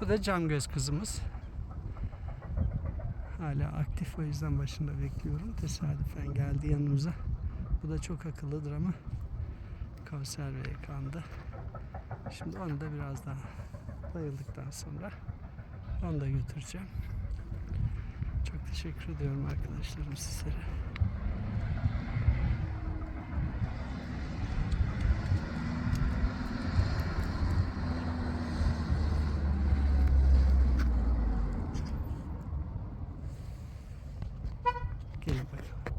Bu da cam göz kızımız. Hala aktif o yüzden başında bekliyorum. Tesadüfen geldi yanımıza. Bu da çok akıllıdır ama konserveye kandı. Şimdi onu da biraz daha bayıldıktan sonra onu da götüreceğim. Çok teşekkür ediyorum arkadaşlarım sizlere. Gelin bakalım.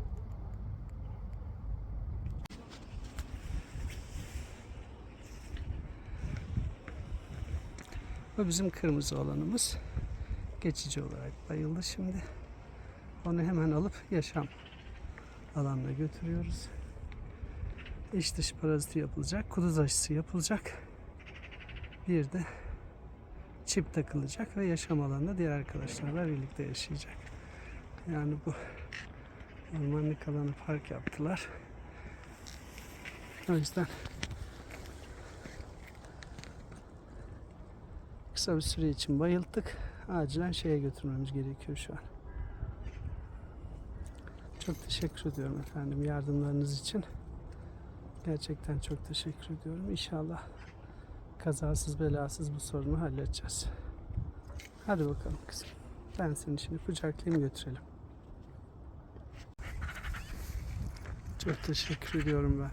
Bu bizim kırmızı olanımız. Geçici olarak bayıldı şimdi. Onu hemen alıp yaşam alanına götürüyoruz. İç dış paraziti yapılacak. Kuduz aşısı yapılacak. Bir de çip takılacak ve yaşam alanında diğer arkadaşlarla birlikte yaşayacak. Yani bu ormanlık alanı park yaptılar. O yüzden kısa bir süre için bayılttık. Acilen şeye götürmemiz gerekiyor şu an. Çok teşekkür ediyorum efendim yardımlarınız için. Gerçekten çok teşekkür ediyorum. İnşallah kazasız belasız bu sorunu halledeceğiz. Hadi bakalım kızım. Ben seni şimdi kucaklayayım götürelim. Çok teşekkür ediyorum ben.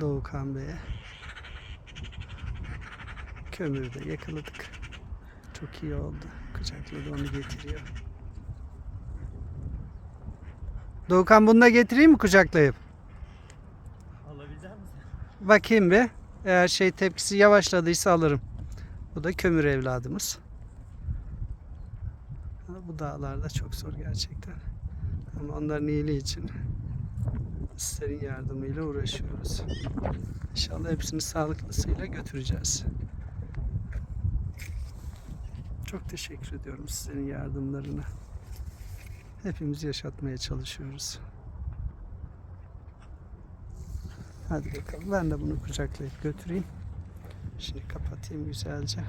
Doğukan Bey'e. Kömürü de yakaladık. Çok iyi oldu. Kucakladı onu getiriyor. Doğukan bunu da getireyim mi kucaklayıp? Alabilecek misin? Bakayım bir. Eğer şey tepkisi yavaşladıysa alırım. Bu da kömür evladımız. Bu dağlarda çok zor gerçekten. Ama onların iyiliği için sizlerin yardımıyla uğraşıyoruz. İnşallah hepsini sağlıklısıyla götüreceğiz. Çok teşekkür ediyorum sizlerin yardımlarına. Hepimiz yaşatmaya çalışıyoruz. Hadi bakalım ben de bunu kucaklayıp götüreyim. Şimdi kapatayım güzelce.